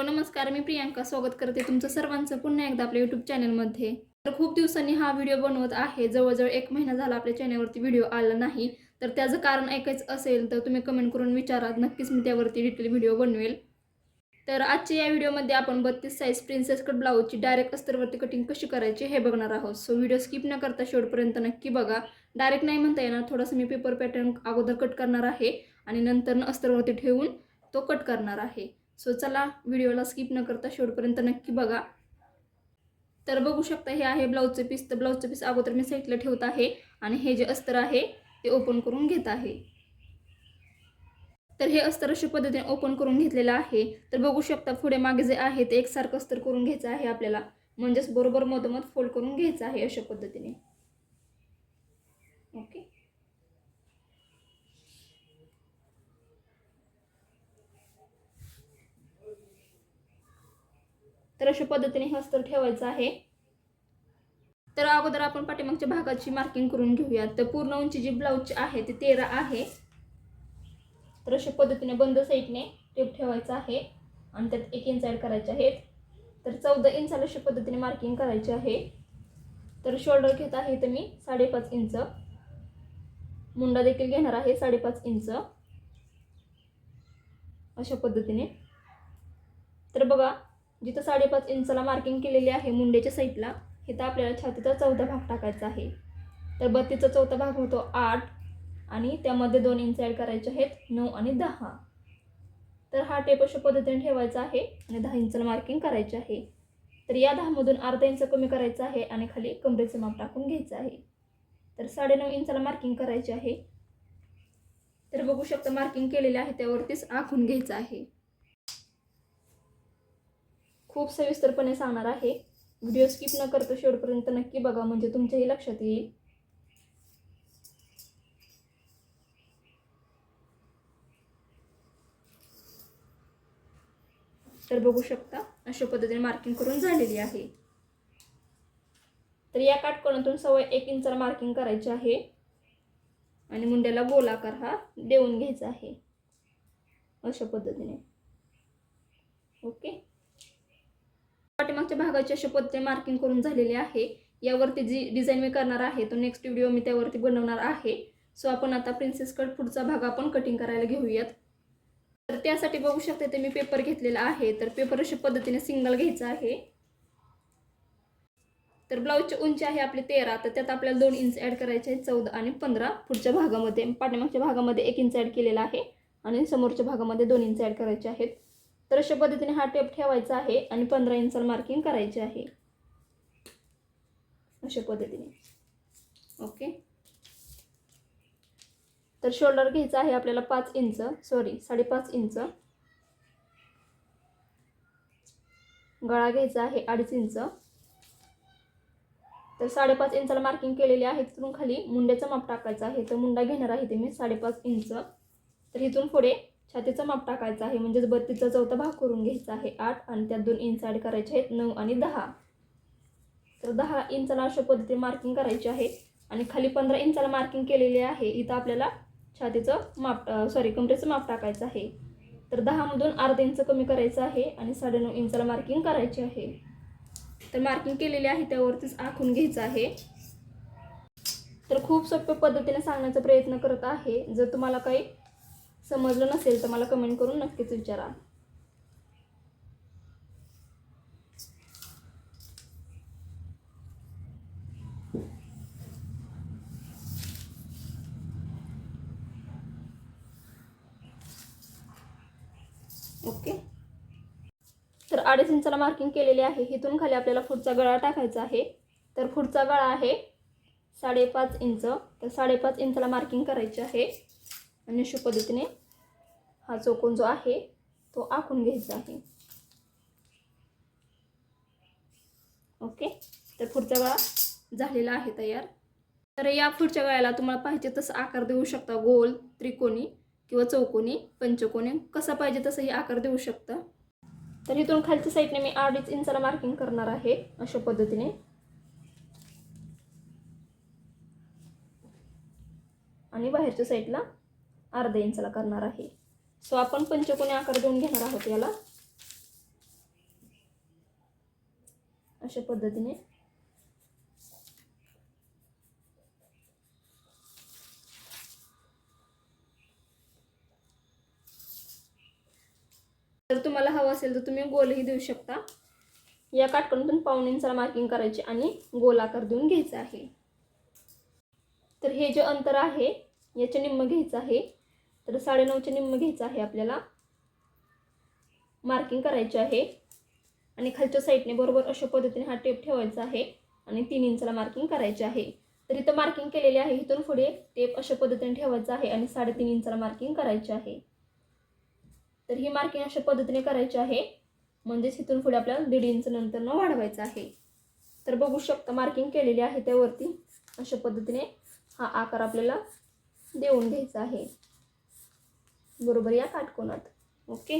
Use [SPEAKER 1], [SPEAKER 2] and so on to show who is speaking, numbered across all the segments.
[SPEAKER 1] Hello नमस्कार. मी प्रियांका स्वागत करते तुमचं सर्वांचं पुन्हा एकदा आपल्या यूट्यूब चॅनलमध्ये तर खूप दिवसांनी हा व्हिडिओ बनवत आहे. जवळजवळ एक महिना झाला आपल्या चॅनलवरती व्हिडिओ आला नाही. तर त्याचं कारण ऐकायचं असेल तर तुम्ही कमेंट करून विचारा. नक्कीच मी त्यावरती डिटेल व्हिडिओ बनवेल. तर आजच्या या व्हिडिओमध्ये आपण बत्तीस साईज प्रिन्सेस कट ब्लाऊजची डायरेक्ट अस्तरवरती कटिंग कशी करायची हे बघणार आहोत. सो व्हिडिओ स्किप न करता शेवटपर्यंत नक्की बघा. डायरेक्ट नाही म्हणता येणार. थोडंसं मी पेपर पॅटर्न अगोदर कट करणार आहे आणि नंतर अस्तरवरती ठेवून तो कट करणार आहे. सो चला व्हिडिओला स्किप न करता शेवटपर्यंत नक्की बघा. तर बघू शकता हे आहे ब्लाऊजचं पीस तर ब्लाऊजचं पीस अगोदर मी साईडला ठेवत आहे आणि हे जे अस्तर आहे ते ओपन करून घेत आहे. तर हे अस्तर अशा पद्धतीने ओपन करून घेतलेलं आहे. तर बघू शकता पुढे मागे जे आहे ते एकसारखं अस्तर करून घ्यायचं आहे आपल्याला. म्हणजेच बरोबर मधोमध फोल्ड करून घ्यायचं आहे अशा पद्धतीने ओके तर अशा पद्धतीने हे अस्तर ठेवायचं आहे. तर अगोदर आपण पाठीमागच्या भागाची मार्किंग करून घेऊयात. तर पूर्ण उंची जी ब्लाऊजची आहे ती तेरा आहे. तर अशा पद्धतीने बंद साईडने टेप ठेवायचं आहे. आणि त्यात एक इंच ॲड करायचे आहेत. तर चौदा इंचाला अशा पद्धतीने मार्किंग करायचे आहे. तर शोल्डर घेत आहे तर मी साडेपाच इंच मुंडा देखील घेणार आहे साडेपाच इंच अशा पद्धतीने. तर बघा जिथं साडेपाच इंचाला मार्किंग केलेली आहे मुंडेच्या साईडला इथं आपल्याला छातीचा चौथा भाग टाकायचा आहे. तर बत्तीचा चौथा भाग होतो आठ आणि त्यामध्ये दोन इंच ॲड करायचे आहेत नऊ आणि दहा. तर हा टेप अशा पद्धतीने ठेवायचा आहे आणि दहा इंचाला मार्किंग करायचे आहे. तर या दहामधून अर्धा इंच कमी करायचं आहे आणि खाली कमरेचं माप टाकून घ्यायचं आहे. तर साडेनऊ इंचाला मार्किंग करायचे आहे. तर बघू शकता मार्किंग केलेले आहे त्यावरतीच आखून घ्यायचं आहे. खूप सविस्तरपणे सांगणार आहे. व्हिडिओ स्किप न करतो शेवटपर्यंत नक्की बघा म्हणजे तुमच्याही लक्षात येईल. तर बघू शकता अशा पद्धतीने मार्किंग करून झालेली आहे. तर या काटकोणातून सवय एक इंचाला मार्किंग करायची आहे. आणि मुंड्याला गोलाकार हा देऊन घ्यायचा आहे. अशा पद्धतीने. ओके पाठीमागच्या भागाची अशा पद्धतीने मार्किंग करून झालेली आहे. यावरती जी डिझाईन मी करणार आहे तो नेक्स्ट व्हिडिओ मी त्यावरती बनवणार आहे. सो आपण आता प्रिन्सेस कट पुढचा भाग आपण कटिंग करायला घेऊयात. तर त्यासाठी बघू शकते ते मी पेपर घेतलेला आहे. तर पेपर अशा पद्धतीने सिंगल घ्यायचा आहे. तर ब्लाऊजची उंची आहे आपली तेरा. तर त्यात आपल्याला दोन इंच ॲड करायचे आहे चौदा आणि पंधरा. पुढच्या भागामध्ये पाठीमागच्या भागामध्ये एक इंच ॲड केलेला आहे. आणि समोरच्या भागामध्ये दोन इंच ॲड करायचे आहेत. तर अशा पद्धतीने हा टेप ठेवायचा आहे आणि पंधरा इंचाला मार्किंग करायचे आहे. अशा पद्धतीने. ओके तर शोल्डर घ्यायचं आहे आपल्याला पाच इंच सॉरी साडेपाच इंच. गळा घ्यायचा आहे अडीच इंच. तर साडेपाच इंचाला मार्किंग केलेली आहे तिथून खाली मुंड्याचं माप टाकायचं आहे. तर मुंडा घेणार आहे ते मी साडेपाच इंच. तर इथून पुढे छातीचं माप टाकायचं आहे. म्हणजेच बत्तीचा चौथा भाग करून घ्यायचा आहे. आठ आणि त्यात दोन इंच ॲड करायचे आहेत. नऊ आणि दहा. तर दहा इंचाला अशा पद्धतीने मार्किंग करायची आहे. आणि खाली पंधरा इंचाला मार्किंग केलेली आहे. इथं आपल्याला छातीचं माप सॉरी कमरेचं माप टाकायचं आहे. तर दहामधून अर्धा इंच कमी करायचं आहे. आणि साडेनऊ इंचाला मार्किंग करायची आहे. तर मार्किंग केलेली आहे. त्यावरतीच आखून घ्यायचं आहे. तर खूप सोप्या पद्धतीने सांगण्याचा प्रयत्न करत आहे. जर तुम्हाला काही समजलं नसेल तर मला कमेंट करून नक्कीच विचारा. ओके. तर अडीच इंचाला मार्किंग केलेली आहे. इथून खाली आपल्याला पुढचा गळा टाकायचा आहे. तर पुढचा गळा आहे साडेपाच इंच. तर साडेपाच इंचाला मार्किंग करायची आहे. आणि अशा पद्धतीने हा चौकोन जो आहे तो आखून घ्यायचा आहे. ओके? तर पुढचा गळा झालेला आहे तयार. तर या पुढच्या गळ्याला तुम्हाला पाहिजे तसं आकार देऊ शकता गोल त्रिकोणी किंवा चौकोनी पंचकोनी कसा पाहिजे तसंही आकार देऊ शकता. तर इथून खालच्या साईडने मी अडीच इंचाला मार्किंग करणार आहे अशा पद्धतीने. आणि बाहेरच्या साईडला अर्धा इंचाला करणार आहे. सो आपण पंचकोनी आकार देऊन घेणार आहोत याला. अशा पद्धतीने. जर तुम्हाला हवं असेल तर तुम्ही गोलही देऊ शकता. या काटकोनातून पाऊण इंचाला मार्किंग करायची आणि गोल आकार देऊन घ्यायचा आहे. तर हे जे अंतर आहे याचे निम्म घ्यायचं आहे. तर साडेनऊचे निम्म घ्यायचं आहे आपल्याला. मार्किंग करायचे आहे. आणि खालच्या साईडने बरोबर अशा पद्धतीने हा टेप ठेवायचा आहे. आणि तीन इंचला मार्किंग करायचे आहे. तर इथं मार्किंग केलेले आहे. इथून पुढे टेप अशा पद्धतीने ठेवायचा आहे आणि साडेतीन इंचला मार्किंग करायचे आहे. तर ही मार्किंग अशा पद्धतीने करायची आहे. म्हणजेच इथून पुढे आपल्याला दीड इंच नंतर वाढवायचं आहे. तर बघू शकता मार्किंग केलेली आहे त्यावरती. अशा पद्धतीने हा आकार आपल्याला देऊन घ्यायचा आहे. बरोबर या काटकोनात. ओके?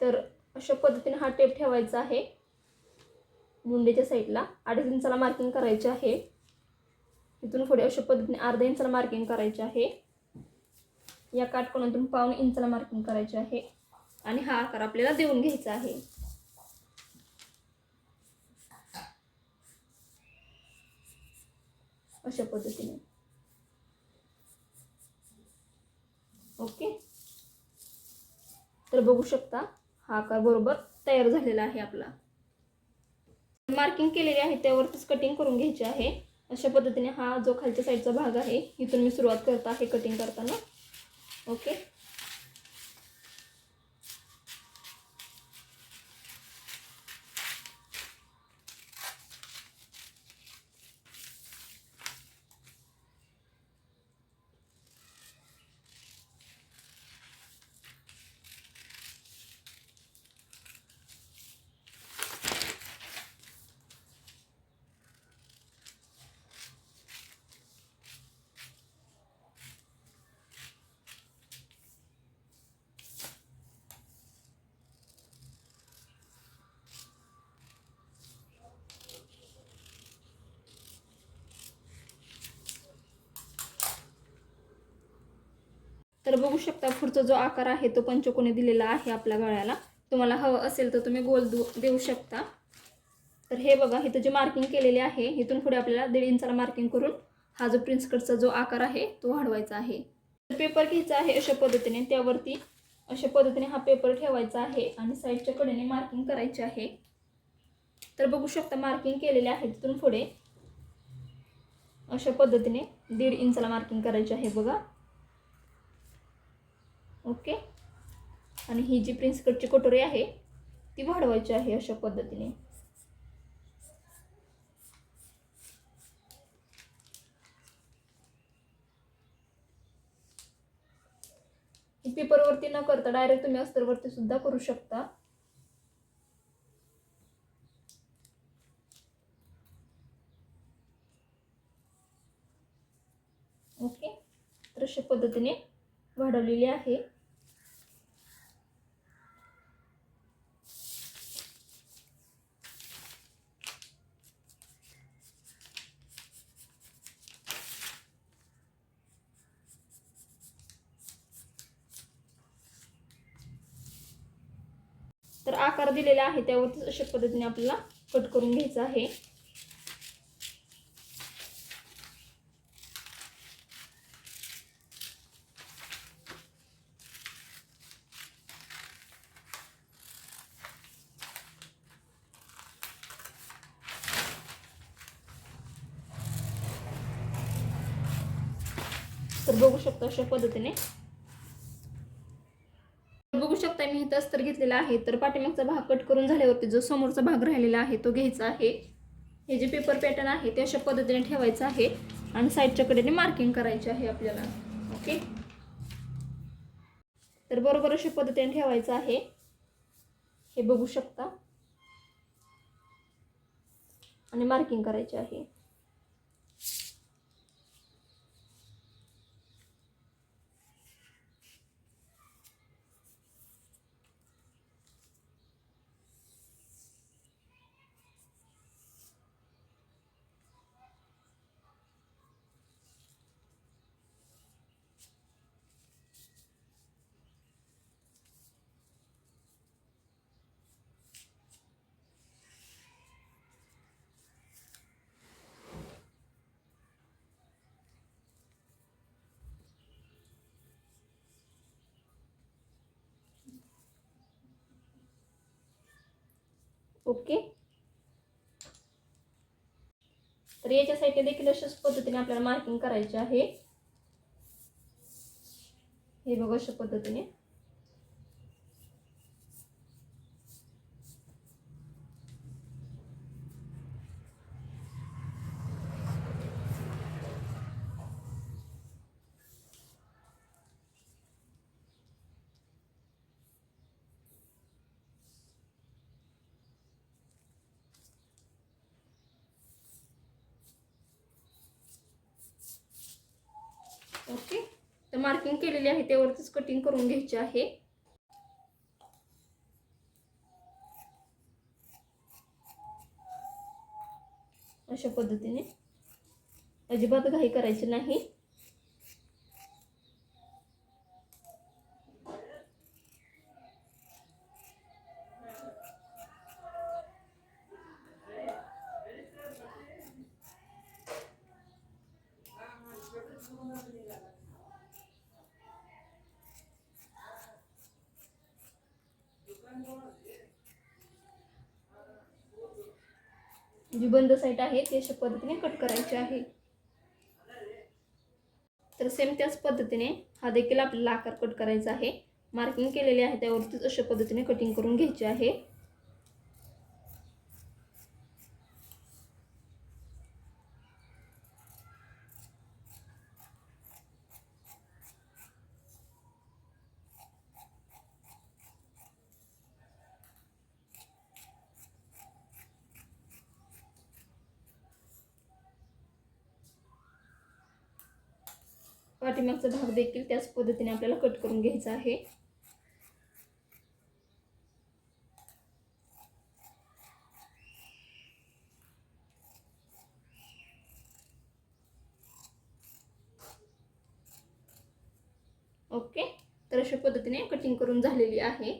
[SPEAKER 1] तर अशा पद्धतीने हा टेप ठेवायचा आहे. मुंडेच्या साईडला अडीच इंचाला मार्किंग करायचे आहे. इथून पुढे अशा पद्धतीने अर्धा इंचाला मार्किंग करायचे आहे. या काटकोनातून पावणे इंचाला मार्किंग करायचे आहे. आणि हा आकार आपल्याला देऊन घ्यायचा आहे. अशा पद्धतीने. ओके. तर बघू शकता हा आकार बरोबर तयार झालेला आहे आपला. मार्किंग केलेली आहे त्यावरतीच कटिंग करून घ्यायची आहे. अशा पद्धतीने हा जो खालच्या साईडचा भाग आहे इथून मी सुरुवात करत आहे कटिंग करताना. ओके. तर बघू शकता पुढचा जो आकार आहे तो पंचकोनी दिलेला आहे आपल्या गळ्याला. तुम्हाला हवं असेल तर तुम्ही गोल देऊ शकता. तर हे बघा इथं जे मार्किंग केलेले आहे इथून पुढे आपल्याला दीड इंचाला मार्किंग करून हा जो प्रिन्स कटचा जो आकार आहे तो वाढवायचा आहे. तर पेपर घ्यायचा आहे अशा पद्धतीने त्यावरती अशा पद्धतीने हा पेपर ठेवायचा आहे आणि साईडच्या कडेने मार्किंग करायचे आहे. तर बघू शकता मार्किंग केलेले आहे तिथून पुढे अशा पद्धतीने दीड इंचाला मार्किंग करायची आहे बघा. ओके? आणि ही जी प्रिन्स कटची कटोरी आहे ती वाढवायची आहे अशा पद्धतीने. पेपरवरती न करता डायरेक्ट तुम्ही अस्तरवरती सुद्धा करू शकता. ओके? तर अशा पद्धतीने वाढवलेली आहे. तर आकार दिलेला आहे त्यावरतीच अशा पद्धतीने आपल्याला कट करून घ्यायचा आहे. तर बघू शकतो अशा पद्धतीने बघू शकता मी इथं अस्तर घेतलेला आहे. तर पाठीमागचा भाग कट करून झाल्यावरती जो समोरचा भाग राहिलेला आहे तो घ्यायचा आहे. हे जे पेपर पॅटर्न आहे ते अशा पद्धतीने ठेवायचं आहे. आणि साईडच्या कडेने मार्किंग करायचे आहे आपल्याला. ओके तर बरोबर अशा पद्धतीने ठेवायचं आहे. हे बघू शकता. आणि मार्किंग करायचे आहे. ओके. तर याच्या साईडने देखील अशाच पद्धतीने आपल्याला मार्किंग करायचे आहे. हे बघा अशा पद्धतीने ओके तर मार्किंग केलेली आहे त्यावरतीच कटिंग करून घ्यायची आहे. अशा पद्धतीने अजिबात घाई करायची नाही. जी बंद साईड आहे ती अशा पद्धतीने कट करायची आहे. तर सेम त्याच पद्धतीने हा देखील आपल्याला आकार कट करायचा आहे. मार्किंग केलेले आहे त्यावरतीच अशा पद्धतीने कटिंग करून घ्यायची आहे. पाठीमागचा भाग देखील त्याच पद्धतीने आपल्याला कट करून घ्यायचा आहे. ओके तर अशा पद्धतीने कटिंग करून झालेली आहे.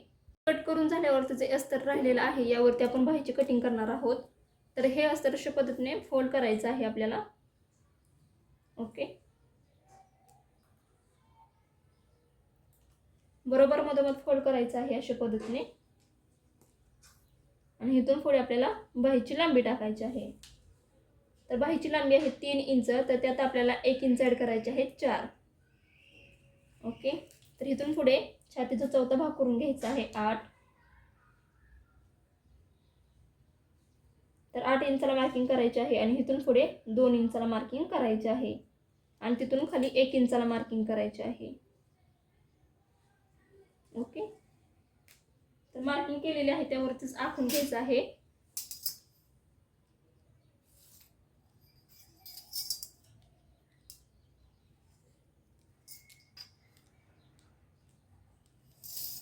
[SPEAKER 1] कट करून झाल्यावरती जे अस्तर राहिलेलं आहे यावरती आपण बाहेरची कटिंग करणार आहोत. तर हे अस्तर अशा पद्धतीने फोल्ड करायचं आहे आपल्याला ओके बरोबर मधोमध फोल्ड करायचं आहे अशा पद्धतीने. आणि इथून पुढे आपल्याला बाहीची लांबी टाकायची आहे. तर बाहीची लांबी आहे तीन इंच तर त्यात आपल्याला एक इंच ॲड करायचे आहे चार. ओके? तर इथून पुढे छातीचा चौथा भाग करून घ्यायचा आहे आठ. तर आठ इंचाला मार्किंग करायचे आहे आणि इथून पुढे दोन इंचाला मार्किंग करायचे आहे. आणि तिथून खाली एक इंचाला मार्किंग करायचे आहे. ओके? तर मार्किंग केलेली आहे त्यावरतीच आखून घ्यायचं आहे.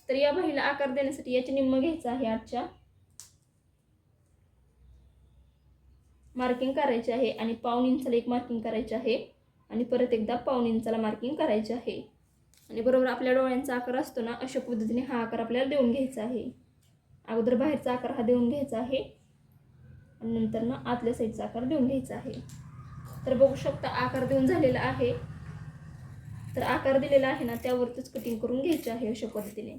[SPEAKER 1] तर या बाईला आकार देण्यासाठी याचे निम्म घ्यायचं आहे आजच्या मार्किंग करायचे आहे आणि पाऊन इंचाला एक मार्किंग करायचे आहे. आणि परत एकदा पाऊन इंचाला मार्किंग करायचे आहे. आणि बरोबर आपल्या डोळ्यांचा आकार असतो ना अशा पद्धतीने हा आकार आपल्याला देऊन घ्यायचा आहे. अगोदर बाहेरचा आकार हा देऊन घ्यायचा आहे. आणि नंतर ना आतल्या साईडचा आकार देऊन घ्यायचा आहे. तर बघू शकता आकार देऊन झालेला आहे. तर आकार दिलेला आहे ना त्यावरतीच कटिंग करून घ्यायचे आहे अशा पद्धतीने.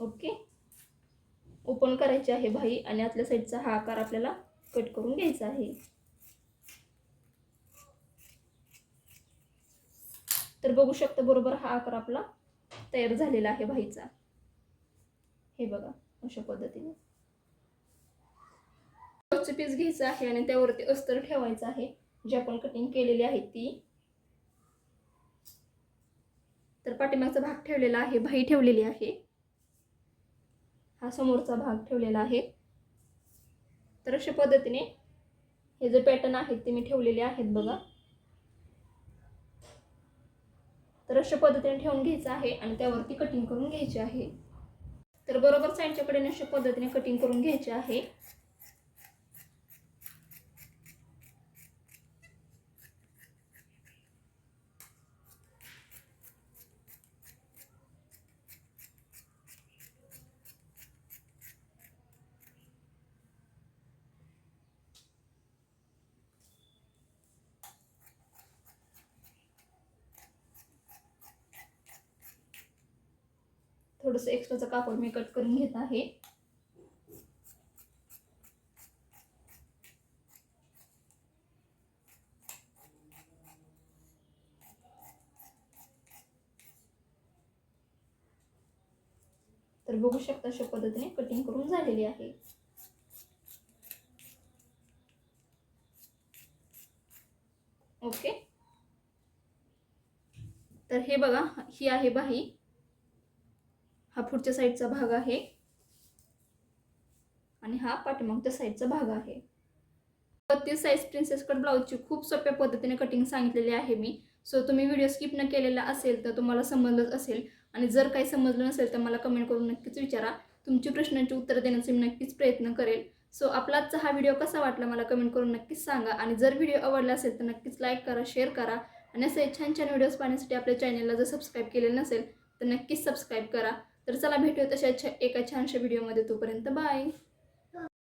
[SPEAKER 1] ओके? ओपन करायची आहे भाई आणि आतल्या साईडचा हा आकार आपल्याला कट करून घ्यायचा आहे. तर बघू शकता बरोबर हा आकार आपला तयार झालेला आहे भाईचा. हे बघा अशा पद्धतीने. पीस घ्यायचं आहे आणि त्यावरती अस्तर ठेवायचं आहे. जी आपण कटिंग केलेली आहे ती. तर पाठीमागचा भाग ठेवलेला आहे भाई ठेवलेली आहे. हा समोरचा भाग ठेवलेला आहे. तर अशा पद्धतीने हे जे पॅटर्न आहेत ते मी ठेवलेले आहेत बघा. तर अशा पद्धतीने ठेवून घ्यायचं आहे आणि त्यावरती कटिंग करून घ्यायची आहे. तर बरोबर साईडच्या कडेने अशा पद्धतीने कटिंग करून घ्यायची आहे. थोडंसं एक्स्ट्राचं कापड मी कट करून घेत आहे. तर बघू शकता अशा पद्धतीने कटिंग करून झालेली आहे. ओके तर हे बघा ही आहे बाही हा पुढच्या साईडचा भाग आहे. आणि हा पाठीमागच्या साईडचा भाग आहे. बत्तीस साईज प्रिन्सेस कट ब्लाऊजची खूप सोप्या पद्धतीने कटिंग सांगितलेली आहे मी. सो तुम्ही व्हिडिओ स्किप न केलेला असेल तर तुम्हाला समजलंच असेल. आणि जर काही समजलं नसेल तर मला कमेंट करून नक्कीच विचारा. तुमची प्रश्नांची उत्तरं देण्याचा मी नक्कीच प्रयत्न करेल. सो आपला आजचा हा व्हिडिओ कसा वाटला मला कमेंट करून नक्कीच सांगा. आणि जर व्हिडिओ आवडला असेल तर नक्कीच लाईक करा शेअर करा. आणि असे छान छान व्हिडिओज पाहण्यासाठी आपल्या चॅनलला जर सबस्क्राईब केलेलं नसेल तर नक्कीच सबस्क्राईब करा. तर चला भेटूया तशा एका छानशा व्हिडिओमध्ये तोपर्यंत बाय.